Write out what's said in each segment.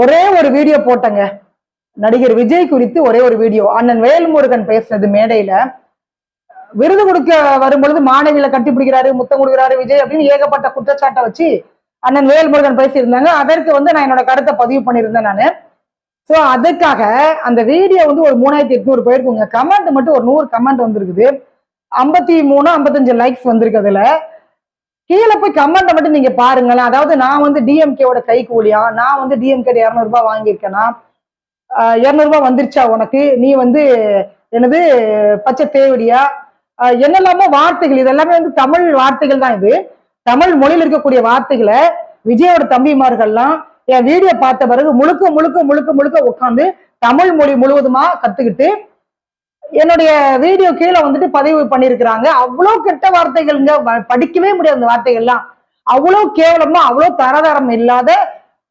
ஒரே ஒரு வீடியோ போட்டேங்க. நடிகர் விஜய் குறித்து ஒரே ஒரு வீடியோ. அண்ணன் வேல்முருகன் பேசுனது மேடையில விருது கொடுக்க வரும்பொழுது மாணவியில கட்டிப்பிடிக்கிறாரு முத்தம் கொடுக்கிறாரு விஜய் அப்படின்னு ஏகப்பட்ட குற்றச்சாட்டை வச்சு அண்ணன் வேல்முருகன் பேசியிருந்தாங்க. அதற்கு வந்து நான் என்னோட கருத்தை பதிவு பண்ணியிருந்தேன் நான். ஸோ அதுக்காக அந்த வீடியோ வந்து ஒரு மூணாயிரத்தி எட்நூறு போயிருக்குங்க. கமெண்ட் மட்டும் ஒரு நூறு கமெண்ட் வந்திருக்குது. ஐம்பத்தி மூணு ஐம்பத்தஞ்சு லைக்ஸ் வந்திருக்கு அதுல. கீழே போய் கமெண்ட்டை மட்டும் நீங்க பாருங்களேன். அதாவது நான் வந்து டிஎம்கேவோட கை கூலியா? நான் வந்து டிஎம்கே இரநூறுபா வாங்கியிருக்கேனா? இரநூறுபா வந்துருச்சா உனக்கு? நீ வந்து என்னது பச்சை தேவடியா? ஆஹ் என்னெல்லாமோ வார்த்தைகள். இதெல்லாமே வந்து தமிழ் வார்த்தைகள் தான் இது. தமிழ் மொழியில் இருக்கக்கூடிய வார்த்தைகளை விஜயோட தம்பிமார்கள்லாம் என் வீடியோ பார்த்த பிறகு முழுக்க முழுக்க முழுக்க முழுக்க உட்காந்து தமிழ் மொழி முழுவதுமா கத்துக்கிட்டு என்னுடைய வீடியோ கீழே வந்துட்டு பதிவு பண்ணியிருக்கிறாங்க. அவ்வளோ கெட்ட வார்த்தைகள்ங்க. படிக்கவே முடியாது அந்த வார்த்தைகள்லாம். அவ்வளோ கேவலமா அவ்வளோ தரதரம் இல்லாத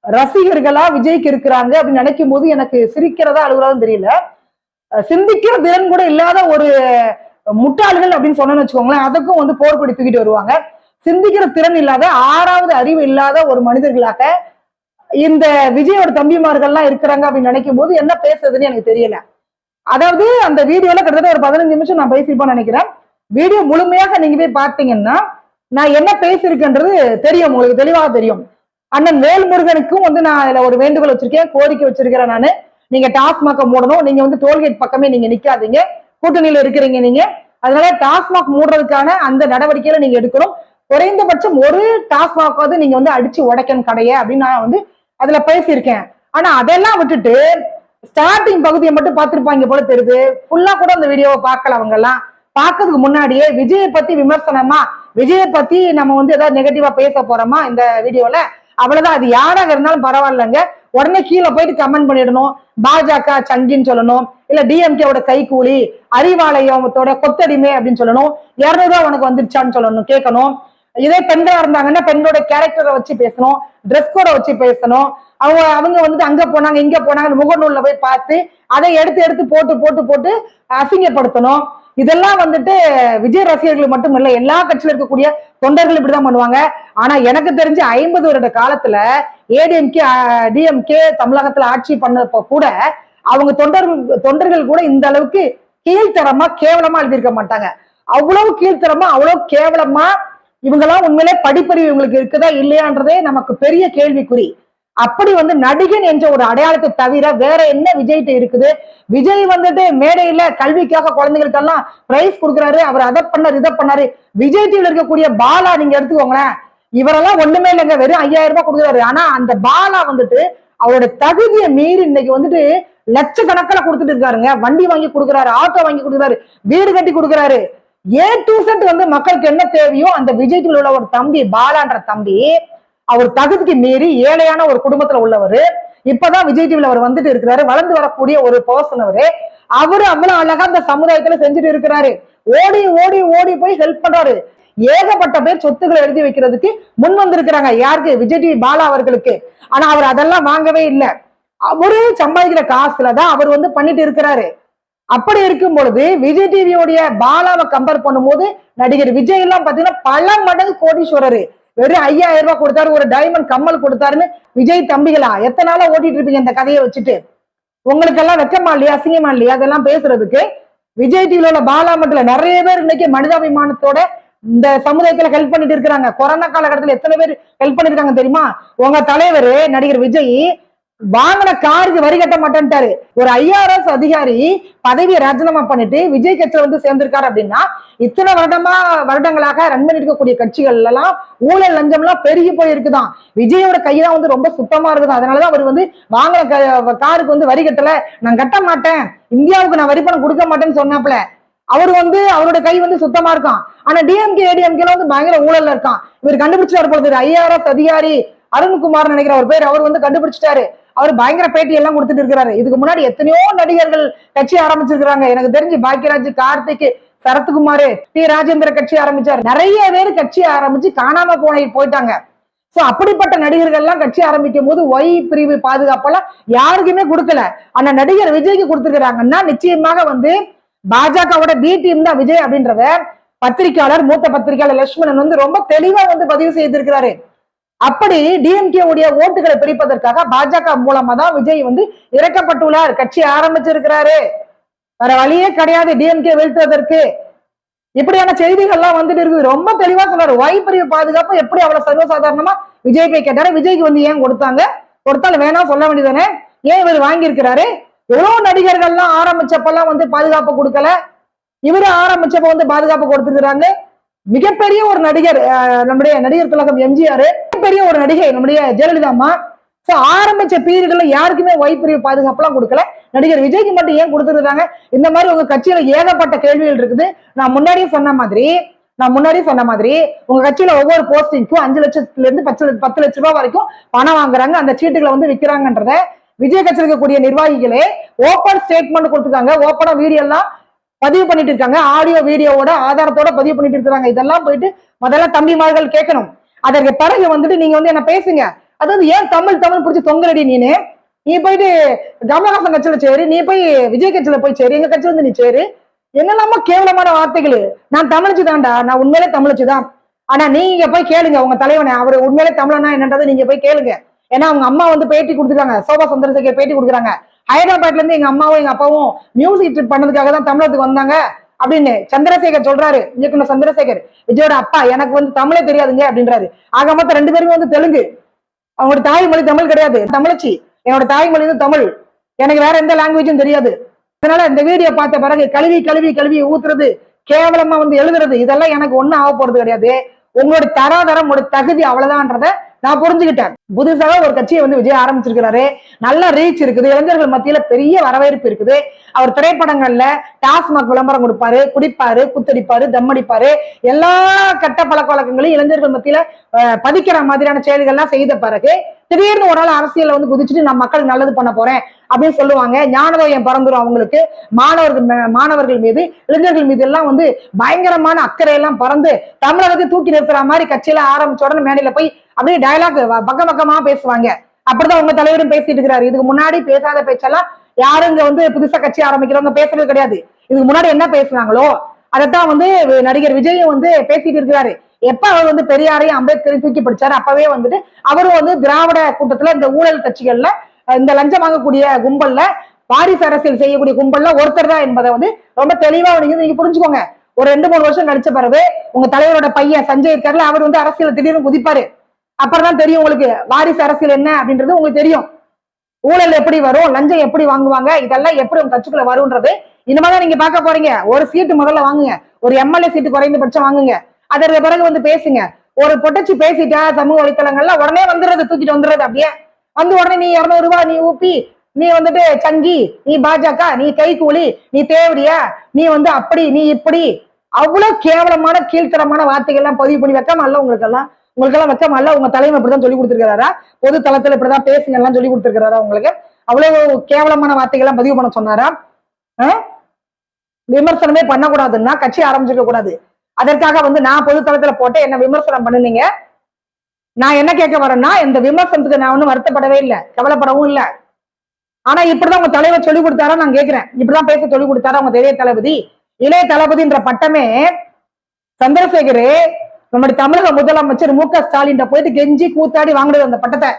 ரசிகர்களா விஜய்க்கு இருக்கிறாங்க அப்படின்னு நினைக்கும் போது எனக்கு சிரிக்கிறதா அழுகுறதும் தெரியல. சிந்திக்கிற திறன் கூட இல்லாத ஒரு முட்டாள்கள் அப்படின்னு சொன்னேன்னு வச்சுக்கோங்களேன். அதுக்கும் வந்து போர்க்கொடி தூக்கிட்டு வருவாங்க. சிந்திக்கிற திறன் இல்லாத ஆறாவது அறிவு இல்லாத ஒரு மனிதர்களாக இந்த விஜயோட தம்பிமார்கள்லாம் இருக்கிறாங்க அப்படின்னு நினைக்கும் போது என்ன பேசுறதுன்னு எனக்கு தெரியல. அதாவது அந்த வீடியோல கிட்டத்தட்ட ஒரு பதினஞ்சு நிமிஷம் நான் பேசியிருப்பேன்னு நினைக்கிறேன். வீடியோ முழுமையாக நீங்க போய் பார்த்தீங்கன்னா நான் என்ன பேசியிருக்கேன்றது தெரியும். உங்களுக்கு தெளிவாக தெரியும். அண்ணன் வேல்முருகனுக்கும் வந்து நான் இதுல ஒரு வேண்டுகோள் வச்சிருக்கேன் கோரிக்கை வச்சிருக்கிறேன் நான். நீங்க டாஸ்மாக மூடணும். நீங்க வந்து டோல்கேட் பக்கமே நீங்க நிக்காதீங்க. கூட்டணியில இருக்கிறீங்க நீங்க. அதனால டாஸ்மாக் மூடுறதுக்கான அந்த நடவடிக்கையில நீங்க எடுக்கணும். குறைந்தபட்சம் ஒரு டாஸ்மாக்காவது நீங்க வந்து அடிச்சு உடைக்கணும் கடையை அப்படின்னு நான் வந்து அதுல பேசியிருக்கேன். ஆனா அதெல்லாம் விட்டுட்டு ஸ்டார்டிங் பகுதியை மட்டும் பார்த்துருப்பாங்க போல தெரியுது. ஃபுல்லா கூட அந்த வீடியோவை பார்க்கல அவங்க எல்லாம் பார்க்கறதுக்கு முன்னாடியே விஜயை பத்தி விமர்சனமா விஜயை பத்தி நம்ம வந்து ஏதாவது நெகட்டிவா பேச போறோமா இந்த வீடியோல அவ்வளவுதான். அது யாராக இருந்தாலும் பரவாயில்லைங்க. உடனே கீழே போயிட்டு கமெண்ட் பண்ணிடணும். பாஜக சங்கின்னு சொல்லணும். இல்ல டிஎம்கேவோட கைக்கூலி அறிவாலயத்தோட கொத்தடிமை அப்படின்னு சொல்லணும். இரநூறுவா உனக்கு வந்துருச்சான்னு சொல்லணும். கேட்கணும். இதே பெண்களா இருந்தாங்கன்னா பெண்ணோட கேரக்டரை வச்சு பேசணும் ட்ரெஸ் கோடை வச்சு பேசணும். அவங்க அவங்க வந்துட்டு அங்க போனாங்க இங்க போனாங்க முகநூல்ல போய் பார்த்து அதை எடுத்து எடுத்து போட்டு போட்டு போட்டு அசிங்கப்படுத்தணும். இதெல்லாம் வந்துட்டு விஜய் ரசிகர்கள் மட்டும் இல்ல எல்லா கட்சியில இருக்கக்கூடிய தொண்டர்கள் இப்படிதான் பண்ணுவாங்க. ஆனா எனக்கு தெரிஞ்சு ஐம்பது வருட காலத்துல ஏடிஎம்கே டிஎம்கே தமிழகத்துல ஆட்சி பண்ணப்போ கூட அவங்க தொண்டர்கள் தொண்டர்கள் கூட இந்த அளவுக்கு கீழ்த்தரமா கேவலமா எழுதியிருக்க மாட்டாங்க. அவ்வளவு கீழ்த்தரமா அவ்வளவு கேவலமா இவங்கெல்லாம் உண்மையிலே படிப்பறிவு இவங்களுக்கு இருக்குதா இல்லையான்றதே நமக்கு பெரிய கேள்விக்குறி. அப்படி வந்து நடிகன் என்ற ஒரு அடையாளத்தை தவிர வேற என்ன விஜய்கிட்ட இருக்குது? விஜய் வந்துட்டு மேடையில கல்விக்காக குழந்தைகளுக்கெல்லாம் பிரைஸ் கொடுக்குறாரு அவர் அதை பண்ணாரு இதை பண்ணாரு. விஜய் டிவில இருக்கக்கூடிய பாலா நீங்க எடுத்துக்கோங்களேன். இவரெல்லாம் ஒண்ணுமே இல்லைங்க வெறும் ஐயாயிரம் ரூபாய் கொடுக்குறாரு. ஆனா அந்த பாலா வந்துட்டு அவரோட தகுதியை மீறி இன்னைக்கு வந்துட்டு லட்சக்கணக்கில் கொடுத்துட்டு இருக்காருங்க. வண்டி வாங்கி கொடுக்குறாரு ஆட்டோ வாங்கி கொடுக்குறாரு வீடு கட்டி கொடுக்குறாரு. ஏ டு செட் வந்து மக்களுக்கு என்ன தேவையோ அந்த விஜய் உள்ள ஒரு தம்பி பாலான்ற தம்பி அவர் தகுதிக்கு மீறி ஏழையான ஒரு குடும்பத்துல உள்ளவர். இப்பதான் விஜய் டிவில அவர் வந்துட்டு இருக்கிறாரு. வளர்ந்து வரக்கூடிய ஒரு பர்சன் அவரு. அவரு அவ்வளவு அழகா அந்த சமுதாயத்துல செஞ்சுட்டு இருக்கிறாரு. ஓடி ஓடி ஓடி போய் ஹெல்ப் பண்றாரு. ஏகப்பட்ட பேர் சொத்துக்களை எழுதி வைக்கிறதுக்கு முன் வந்திருக்கிறாங்க. யாருக்கு? விஜய் டிவி பாலா அவர்களுக்கு. ஆனா அவர் அதெல்லாம் வாங்கவே இல்லை. அவரு சம்பாதிக்கிற காசுல தான் அவர் வந்து பண்ணிட்டு இருக்கிறாரு. அப்படி இருக்கும் பொழுது விஜய் டிவியோடைய பாலாவை கம்பேர் பண்ணும்போது நடிகர் விஜய் எல்லாம் பாத்தீங்கன்னா பல மடங்கு கோடீஸ்வரரு. வெறும் ஐயாயிரம் ரூபாய் கொடுத்தாரு ஒரு டைமண்ட் கம்மல் கொடுத்தாருன்னு விஜய் தம்பிகளா? எத்தனை நாளா ஓட்டிட்டு இருப்பீங்க இந்த கதையை வச்சுட்டு? உங்களுக்கெல்லாம் வெக்கமா இல்லையா? அசிங்கமா இல்லையா? அதெல்லாம் பேசுறதுக்கு விஜய் டிவில உள்ள பாலா மட்டும் இல்ல நிறைய பேர் இன்னைக்கு மனிதாபிமானத்தோட இந்த சமுதாயத்துல ஹெல்ப் பண்ணிட்டு இருக்கிறாங்க. கொரோனா காலகட்டத்துல எத்தனை பேர் ஹெல்ப் பண்ணிருக்காங்க தெரியுமா? உங்க தலைவர் நடிகர் விஜய் வாங்கின காருக்கு வரி கட்ட மாட்டேன்ட்டாரு. ஒரு ஐஆர்எஸ் அதிகாரி பதவியை ராஜினாமா பண்ணிட்டு விஜய் கட்சியில வந்து சேர்ந்திருக்காரு அப்படின்னா இத்தனை வருடமா வருடங்களாக ரன் பண்ணி இருக்கக்கூடிய கட்சிகள் எல்லாம் ஊழல் லஞ்சம் எல்லாம் பெருகி போயிருக்குதான். விஜயோட கையெல்லாம் வந்து ரொம்ப சுத்தமா இருக்குது அதனாலதான் அவர் வந்து வாங்கின க- காருக்கு வந்து வரி கட்டல. நான் கட்ட மாட்டேன். இந்தியாவுக்கு நான் வரி பணம் கொடுக்க மாட்டேன்னு சொன்னாப்ல அவர் வந்து அவரோட கை வந்து சுத்தமா இருக்கான். ஆனா டிஎம்கே ஏடிஎம்கே வந்து பயங்கர ஊழல்ல இருக்கான். இவர் கண்டுபிடிச்சாரு பொழுது ஐஆர்எஸ் அதிகாரி அருண்குமார் நினைக்கிற ஒரு பேர் அவர் வந்து கண்டுபிடிச்சிட்டாரு. அவர் பயங்கர பேட்டி எல்லாம் கொடுத்துட்டு இருக்கிறாரு. இதுக்கு முன்னாடி எத்தனையோ நடிகர்கள் கட்சி ஆரம்பிச்சிருக்கிறாங்க. எனக்கு தெரிஞ்சு பாக்கியராஜ் கார்த்திக் சரத்குமார் டி. ராஜேந்திர கட்சி ஆரம்பிச்சார். நிறைய பேர் கட்சி ஆரம்பிச்சு காணாம போன போயிட்டாங்க. சோ அப்படிப்பட்ட நடிகர்கள் எல்லாம் கட்சி ஆரம்பிக்கும் போது ஒய் பிரிவு பாதுகாப்பெல்லாம் யாருக்குமே கொடுக்கல. ஆனா நடிகர் விஜய்க்கு கொடுத்துருக்காங்கன்னா நிச்சயமாக வந்து பாஜகவோட பி டீம் தான் விஜய் அப்படின்றத பத்திரிகையாளர் மூத்த பத்திரிகையாளர் லட்சுமணன் வந்து ரொம்ப தெளிவா வந்து பதிவு செய்திருக்கிறாரு. அப்படி டிஎம்கே உடைய ஓட்டுகளை பிரிப்பதற்காக பாஜக மூலமா தான் விஜய் வந்து இறக்கப்பட்டுள்ளார். கட்சி ஆரம்பிச்சிருக்கிறாரு. வேற வழியே கிடையாது டிஎம்கே வீழ்த்துவதற்கு இப்படியான செய்திகள்லாம் வந்துட்டு இருக்குது ரொம்ப தெளிவா சொன்னாரு. வாய்ப்பறிவு பாதுகாப்பு எப்படி அவ்வளவு சர்வசாதாரணமா விஜய் போய் கேட்டாரு? விஜய்க்கு வந்து ஏன் கொடுத்தாங்க? கொடுத்தாலும் வேணாம் சொல்ல வேண்டியதானே ஏன் இவர் வாங்கியிருக்கிறாரு? எவ்வளவு நடிகர்கள்லாம் ஆரம்பிச்சப்பெல்லாம் வந்து பாதுகாப்பு கொடுக்கல? இவரு ஆரம்பிச்சப்ப வந்து பாதுகாப்பு கொடுத்துருக்காங்க மிகப்பெரிய ஒரு நடிகர் அஹ், நம்முடைய நடிகர் கழகம் எம்ஜிஆர் மிகப்பெரிய ஒரு நடிகை நம்முடைய ஜெயலலிதா அம்மா. சோ ஆரம்பிச்ச பீரியட்ல யாருக்குமே வாய்ப்பிரிவு பாதுகாப்புலாம் கொடுக்கல. நடிகர் விஜய்க்கு மட்டும் ஏன் கொடுத்துருக்காங்க இந்த மாதிரி உங்க கட்சியில ஏகப்பட்ட கேள்விகள் இருக்குது. நான் முன்னாடியே சொன்ன மாதிரி நான் முன்னாடியே சொன்ன மாதிரி உங்க கட்சியில ஒவ்வொரு போஸ்டிங்க்கும் அஞ்சு லட்சத்துல இருந்து பத்து பத்து லட்ச ரூபாய் வரைக்கும் பணம் வாங்குறாங்க. அந்த சீட்டுகளை வந்து விற்கிறாங்கன்றத விஜய் கட்சியில் இருக்கக்கூடிய நிர்வாகிகளே ஓப்பன் ஸ்டேட்மெண்ட் கொடுத்துருக்காங்க. ஓப்பனா வீடியோ எல்லாம் பதிவு பண்ணிட்டு இருக்காங்க. ஆடியோ வீடியோவோட ஆதாரத்தோட பதிவு பண்ணிட்டு இருக்காங்க இதெல்லாம் போயிட்டு முதல்ல தம்பிமார்கள் கேட்கணும். அதற்கு பிறகு வந்துட்டு நீங்க வந்து என்ன பேசுங்க. அதாவது ஏன் தமிழ் தமிழ் பிடிச்சி தொங்கலடி நீனு? நீ போயிட்டு கமலஹாசன் கட்சியில சேரு நீ போய் விஜய் கட்சியில போய் சேரு எங்க கட்சியில வந்து நீ சேரு. என்னெல்லாமோ கேவலமான வார்த்தைகள். நான் தமிழச்சு தான்டா நான் உண்மையிலே தமிழச்சு தான் ஆனா நீங்க போய் கேளுங்க உங்க தலைவனை. அவர் உண்மையிலே தமிழனா என்னன்றதை நீங்க போய் கேளுங்க. ஏன்னா அவங்க அம்மா வந்து பேட்டி கொடுத்துருக்காங்க. சோபா சந்திரசேகர் பேட்டி கொடுக்குறாங்க. ஹைதராபாத்ல இருந்து எங்க அம்மாவும் எங்க அப்பாவும் மியூசிக் ட்ரிப் பண்ணதுக்காக தான் தமிழகத்துக்கு வந்தாங்க. அப்படின்னு சந்திரசேகர் சொல்றாரு. இயக்குனர் சந்திரசேகர் விஜயோட அப்பா எனக்கு வந்து தமிழே தெரியாதுங்க அப்படின்றாரு. ஆக மொத்தம் ரெண்டு பேருமே வந்து தெலுங்கு. அவங்களோட தாய்மொழி தமிழ் கிடையாது. தமிழச்சி என்னோட தாய்மொழி வந்து தமிழ். எனக்கு வேற எந்த லாங்குவேஜும் தெரியாது. அதனால இந்த வீடியோ பார்த்த பிறகு கழுவி கழுவி கழுவி ஊத்துறது கேவலமா வந்து எழுதுறது இதெல்லாம் எனக்கு ஒண்ணும் ஆக போறது கிடையாது. உங்களோட தராதரம் உங்களோட தகுதி அவ்வளவுதான்றத நான் புரிஞ்சுக்கிட்டேன். புதுசாக ஒரு கட்சியை வந்து விஜய் ஆரம்பிச்சிருக்கிறாரு. நல்ல ரீச் இருக்குது. இளைஞர்கள் மத்தியில பெரிய வரவேற்பு இருக்குது. அவர் திரைப்படங்கள்ல டாஸ்மாக் விளம்பரம் கொடுப்பாரு குடிப்பாரு குத்தடிப்பாரு தம்மடிப்பாரு. எல்லா கட்ட பழக்க வழக்கங்களையும் இளைஞர்கள் மத்தியில பதிக்கிற மாதிரியான செயல்கள்லாம் செய்த பிறகு திடீர்னு ஒரு நாள் அரசியல வந்து குதிச்சுட்டு நான் மக்களுக்கு நல்லது பண்ண போறேன் அப்படின்னு சொல்லுவாங்க. ஞானோதயம் பிறந்துரும் அவங்களுக்கு. மாணவர்கள் மாணவர்கள் மீது இளைஞர்கள் மீது எல்லாம் வந்து பயங்கரமான அக்கறை எல்லாம் பறந்து தமிழகத்தை தூக்கி நிறுத்துற மாதிரி கட்சியில ஆரம்பிச்ச உடனே மேடையில போய் அப்படியே டயலாக் பக்க பக்கமா பேசுவாங்க. அப்படிதான் உங்க தலைவரும் பேசிட்டு இருக்கிறாரு. இதுக்கு முன்னாடி பேசாத பேச்செல்லாம் யாரும் இங்க வந்து புதுசா கட்சி ஆரம்பிக்கிறவங்க பேசுறது கிடையாது. இதுக்கு முன்னாடி என்ன பேசுனாங்களோ அதைத்தான் வந்து நடிகர் விஜயும் வந்து பேசிட்டு இருக்கிறாரு. எப்ப அவர் வந்து பெரியாரையும் அம்பேத்கரையும் தூக்கி பிடிச்சாரு அப்பவே வந்துட்டு அவரும் வந்து திராவிட கூட்டத்துல இந்த ஊழல் கட்சிகள்ல இந்த லஞ்சம் வாங்கக்கூடிய கும்பல்ல வாரிசு அரசியல் செய்யக்கூடிய கும்பல்ல ஒருத்தர் தான் என்பதை வந்து ரொம்ப தெளிவா நீங்க நீங்க புரிஞ்சுக்கோங்க. ஒரு ரெண்டு மூணு வருஷம் கழிச்ச பிறகு உங்க தலைவரோட பையன் சஞ்சய் இருக்காருல அவர் வந்து அரசியல் திடீர்னு குதிப்பாரு. அப்புறம் தான் தெரியும் உங்களுக்கு வாரிசு அரசியல் என்ன அப்படின்றது உங்களுக்கு தெரியும். ஊழல் எப்படி வரும் லஞ்சம் எப்படி வாங்குவாங்க இதெல்லாம் எப்படி உங்க கட்சிக்குள்ள வரும்ன்றது இனிமேதான் நீங்க பார்க்க போறீங்க. ஒரு சீட்டு முதல்ல வாங்குங்க. ஒரு எம்எல்ஏ சீட்டு குறைந்தபட்சம் வாங்குங்க. அதற்கு பிறகு வந்து பேசுங்க. ஒரு பொட்டச்சி பேசிட்டா சமூக வலைத்தளங்கள்ல உடனே வந்துடுறது தூக்கிட்டு வந்துடுறது அப்படியே. வந்து உடனே நீ இருநூறு ரூபாய் நீ ஊப்பி நீ வந்துட்டு சங்கி நீ பாஜக நீ கைகூலி நீ தேவடியா நீ வந்து அப்படி நீ இப்படி. அவ்வளவு கேவலமான கீழ்த்தரமான வார்த்தைகள் எல்லாம் பதிவு பண்ணி வைக்காம அல்ல உங்களுக்கு எல்லாம் உங்களுக்கு எல்லாம் வைக்காம அல்ல உங்க தலைமை இப்படிதான் சொல்லி கொடுத்துருக்காரா பொது தளத்துல இப்படிதான் பேசுங்க எல்லாம் சொல்லி கொடுத்துருக்காரா உங்களுக்கு? அவ்வளவு கேவலமான வார்த்தைகள்லாம் பதிவு பண்ண சொன்னாரா? விமர்சனமே பண்ணக்கூடாதுன்னா கட்சி ஆரம்பிச்சிருக்க கூடாது. அதற்காக வந்து நான் பொது தளத்துல போட்டு என்ன விமர்சனம் பண்ணுனீங்க? நான் என்ன கேட்க வரேன்னா இந்த விமர்சனத்துக்கு நான் ஒன்றும் வருத்தப்படவே இல்லை. கவலைப்படவும் இல்லை. ஆனா இப்படிதான் உங்க தலைவர் சொல்லி கொடுத்தாரா நான் கேட்கிறேன். இப்படிதான் பேச சொல்லி கொடுத்தாரா உங்க இளைய தளபதி? இளைய தளபதின்ற பட்டமே சந்திரசேகர் நம்முடைய தமிழக முதலமைச்சர் மு க ஸ்டாலின் போயிட்டு கெஞ்சி கூத்தாடி வாங்கினது அந்த பட்டத்தை.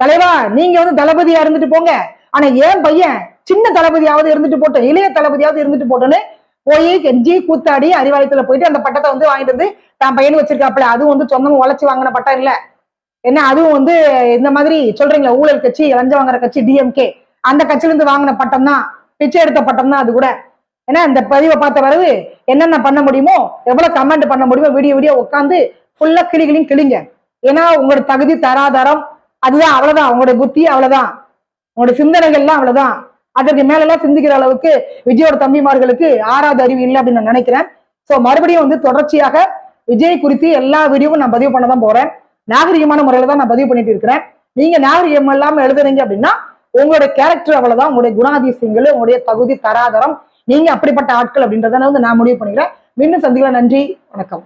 தலைவா நீங்க வந்து தளபதியா இருந்துட்டு போங்க. ஆனா ஏன் பையன் சின்ன தளபதியாவது இருந்துட்டு போட்டோம் இளைய தளபதியாவது இருந்துட்டு போட்டோன்னு போய் கெஞ்சி கூத்தாடி அறிவாலயத்துல போயிட்டு அந்த பட்டத்தை வந்து வாங்கிட்டு வந்து தான் பையன் வச்சிருக்காப்புல. அதுவும் வந்து சொந்தமும் உழைச்சி வாங்கின பட்டம் இல்ல. என்ன அதுவும் வந்து இந்த மாதிரி சொல்றீங்களா ஊழல் கட்சி லஞ்சம் வாங்குற கட்சி டிஎம்கே அந்த கட்சியில இருந்து வாங்கின பட்டம் தான் பிச்சை எடுத்த பட்டம் தான் அது கூட. ஏன்னா இந்த பதிவை பார்த்த பிறகு என்னென்ன பண்ண முடியுமோ எவ்வளவு கமெண்ட் பண்ண முடியுமோ வீடியோ வீடியோ உட்காந்து ஃபுல்லா கிளிகளையும் கிளிங்க. ஏன்னா உங்களோட தகுதி தராதரம் அதுதான் அவ்வளவுதான். உங்களுடைய புத்தி அவ்வளவுதான். உங்களுடைய சிந்தனைகள்லாம் அவ்வளவுதான். அதற்கு மேலெல்லாம் சிந்திக்கிற அளவுக்கு விஜயோட தம்பிமார்களுக்கு ஆறாவது அறிவு இல்லை அப்படின்னு நான் நினைக்கிறேன். ஸோ மறுபடியும் வந்து தொடர்ச்சியாக விஜய் குறித்து எல்லா வீடியோவும் நான் பதிவு பண்ண தான் போறேன். நாகரிகமான முறையில தான் நான் பதிவு பண்ணிட்டு இருக்கிறேன். நீங்க நாகரிகம் இல்லாமல் எழுதுறீங்க அப்படின்னா உங்களுடைய கேரக்டர் அவ்வளவுதான். உங்களுடைய குணாதிசயங்கள் உங்களுடைய தகுதி தராதரம் நீங்க அப்படிப்பட்ட ஆட்கள் அப்படின்றத வந்து நான் முடிவு பண்ணிக்கிறேன். மீண்டும் சந்திக்கலாம். நன்றி. வணக்கம்.